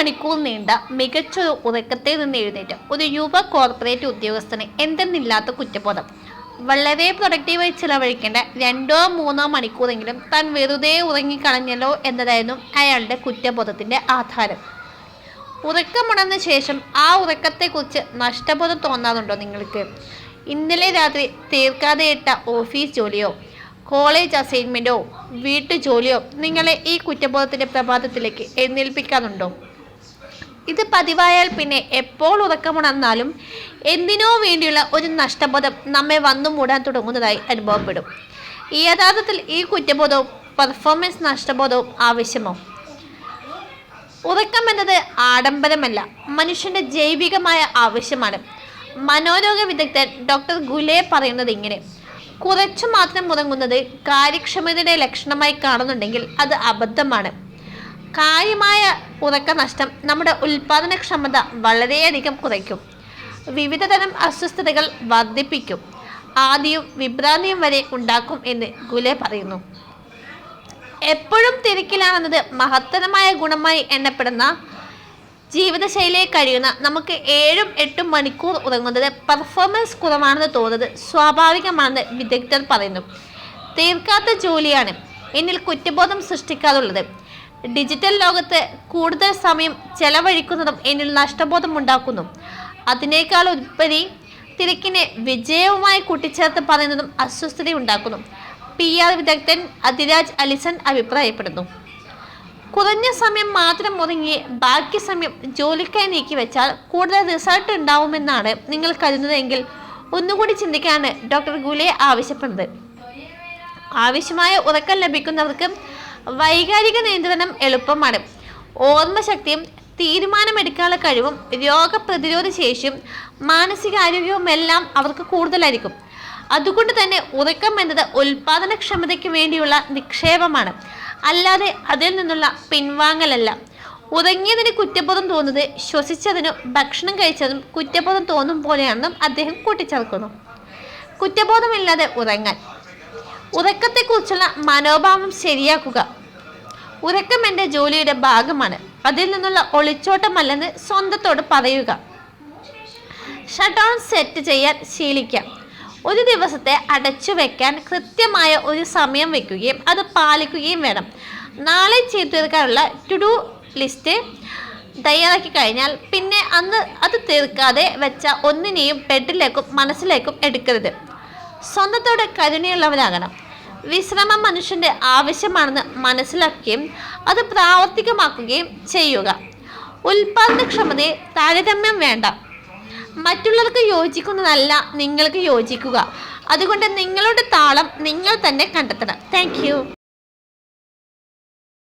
മണിക്കൂർ നീണ്ട മികച്ചൊരു ഉറക്കത്തിൽ നിന്ന് എഴുന്നേറ്റ്. ഒരു യുവ കോർപ്പറേറ്റ് ഉദ്യോഗസ്ഥന് എന്തെന്നില്ലാത്ത കുറ്റബോധം. വളരെ പ്രൊഡക്റ്റീവായി ചിലവഴിക്കേണ്ട രണ്ടോ മൂന്നോ മണിക്കൂറെങ്കിലും താൻ വെറുതെ ഉറങ്ങിക്കളഞ്ഞല്ലോ എന്നതായിരുന്നു അയാളുടെ കുറ്റബോധത്തിന്റെ ആധാരം. ഉറക്കമുണർന്ന ശേഷം ആ ഉറക്കത്തെക്കുറിച്ച് നഷ്ടബോധം തോന്നാറുണ്ടോ നിങ്ങൾക്ക്? ഇന്നലെ രാത്രി തീർക്കാതെ ഇട്ട ഓഫീസ് ജോലിയോ കോളേജ് അസൈൻമെന്റോ വീട്ടു ജോലിയോ നിങ്ങളെ ഈ കുറ്റബോധത്തിന്റെ പ്രഭാതത്തിലേക്ക് എഴുന്നേൽപ്പിക്കാറുണ്ടോ? ഇത് പതിവായാൽ പിന്നെ എപ്പോൾ ഉറക്കമുണർന്നാലും എന്തിനോ വേണ്ടിയുള്ള ഒരു നഷ്ടബോധം നമ്മെ വന്നു മൂടാൻ തുടങ്ങുന്നതായി അനുഭവപ്പെടും. യഥാർത്ഥത്തിൽ ഈ കുറ്റബോധവും പെർഫോമൻസ് നഷ്ടബോധവും ആവശ്യമോ? ഉറക്കം എന്നത് ആഡംബരമല്ല മനുഷ്യന്റെ ജൈവികമായ ആവശ്യമാണ്. മനോരോഗ വിദഗ്ധൻ ഡോക്ടർ ഗുലെ പറയുന്നത് ഇങ്ങനെ കുറച്ചു മാത്രം ഉറങ്ങുന്നത് കാര്യക്ഷമതയുടെ ലക്ഷണമായി കാണുന്നുണ്ടെങ്കിൽ അത് അബദ്ധമാണ്. കാര്യമായ ഉറക്ക നഷ്ടം നമ്മുടെ ഉൽപാദനക്ഷമത വളരെയധികം കുറയ്ക്കും. വിവിധതരം അസ്വസ്ഥതകൾ വർദ്ധിപ്പിക്കും. ആദ്യം വിഭ്രാന്തിയും വരെ ഉണ്ടാക്കും എന്ന് ഗുലെ പറയുന്നു. എപ്പോഴും തിരക്കിലാണെന്നത് മഹത്തരമായ ഗുണമായി എണ്ണപ്പെടുന്ന ജീവിതശൈലിയെ കഴിയുന്ന നമുക്ക് ഏഴും എട്ടും മണിക്കൂർ ഉറങ്ങുന്നത് പെർഫോമൻസ് കുറവാണെന്ന് തോന്നുന്നത് സ്വാഭാവികമാണെന്ന് വിദഗ്ധർ പറയുന്നു. തീർക്കാത്ത ജോലിയാണ് എന്നിൽ കുറ്റബോധം സൃഷ്ടിക്കാറുള്ളത്. ഡിജിറ്റൽ ലോകത്ത് കൂടുതൽ സമയം ചെലവഴിക്കുന്നതും എന്നിൽ നഷ്ടബോധം ഉണ്ടാക്കുന്നു അതിനേക്കാൾ ഉപരി തിരക്കിനെ വിജയവുമായി കൂട്ടിച്ചേർത്ത് പറയുന്നതും അസ്വസ്ഥതയുണ്ടാക്കുന്നു. പി ആർ വിദഗ്ധൻ അതിരാജ് അലിസൺ അഭിപ്രായപ്പെടുന്നു. കുറഞ്ഞ സമയം മാത്രം ഒതുങ്ങി ബാക്കി സമയം ജോലിക്കായി നീക്കി വെച്ചാൽ കൂടുതൽ റിസൾട്ട് ഉണ്ടാവുമെന്നാണ് നിങ്ങൾ കരുതുന്നതെങ്കിൽ ഒന്നുകൂടി ചിന്തിക്കാനാണ് ഡോക്ടർ ഗുലെ ആവശ്യപ്പെടുന്നത്. ആവശ്യമായ ഉറക്കം ലഭിക്കുന്നവർക്ക് വൈകാരിക നിയന്ത്രണം എളുപ്പമാണ്. ഓർമ്മശക്തിയും തീരുമാനമെടുക്കാനുള്ള കഴിവും രോഗപ്രതിരോധ ശേഷിയും മാനസികാരോഗ്യവും എല്ലാം അവർക്ക് കൂടുതലായിരിക്കും. അതുകൊണ്ട് തന്നെ ഉറക്കം എന്നത് ഉൽപാദനക്ഷമതയ്ക്ക് വേണ്ടിയുള്ള നിക്ഷേപമാണ്. അല്ലാതെ അതിൽ നിന്നുള്ള പിൻവാങ്ങലല്ല. ഉറങ്ങിയതിന് കുറ്റബോധം തോന്നുന്നത് ശ്വസിച്ചതിനും ഭക്ഷണം കഴിച്ചതും കുറ്റബോധം തോന്നും പോലെയാണെന്നും അദ്ദേഹം കൂട്ടിച്ചേർക്കുന്നു. കുറ്റബോധമില്ലാതെ ഉറങ്ങാൻ. ഉറക്കത്തെക്കുറിച്ചുള്ള മനോഭാവം ശരിയാക്കുക. ഉറക്കം എന്റെ ജോലിയുടെ ഭാഗമാണ്. അതിൽ നിന്നുള്ള ഒളിച്ചോട്ടമല്ലെന്ന് സ്വന്തത്തോട് പറയുക. ഷട്ട് ഓൺ സെറ്റ് ചെയ്യാൻ ശീലിക്കാം. ഒരു ദിവസത്തെ അടച്ചു വെക്കാൻ കൃത്യമായ ഒരു സമയം വെക്കുകയും അത് പാലിക്കുകയും വേണം. നാളെ ചെയ്തു തീർക്കാനുള്ള ടു ഡു ലിസ്റ്റ് തയ്യാറാക്കി കഴിഞ്ഞാൽ പിന്നെ അന്ന് അത് തീർക്കാതെ വെച്ച ഒന്നിനെയും ബെഡിലേക്കും മനസ്സിലേക്കും എടുക്കരുത്. സ്വന്തത്തോട് കരുണയുള്ളവരാകണം വിശ്രമം മനുഷ്യന്റെ ആവശ്യമാണെന്ന് മനസ്സിലാക്കുകയും അത് പ്രാവർത്തികമാക്കുകയും ചെയ്യുക. ഉൽപാദനക്ഷമതയെ താരതമ്യം വേണ്ട. മറ്റുള്ളവർക്ക് യോജിക്കുന്നതല്ല നിങ്ങൾക്ക് യോജിക്കുക. അതുകൊണ്ട് നിങ്ങളുടെ താളം നിങ്ങൾ തന്നെ കണ്ടെത്തണം. താങ്ക്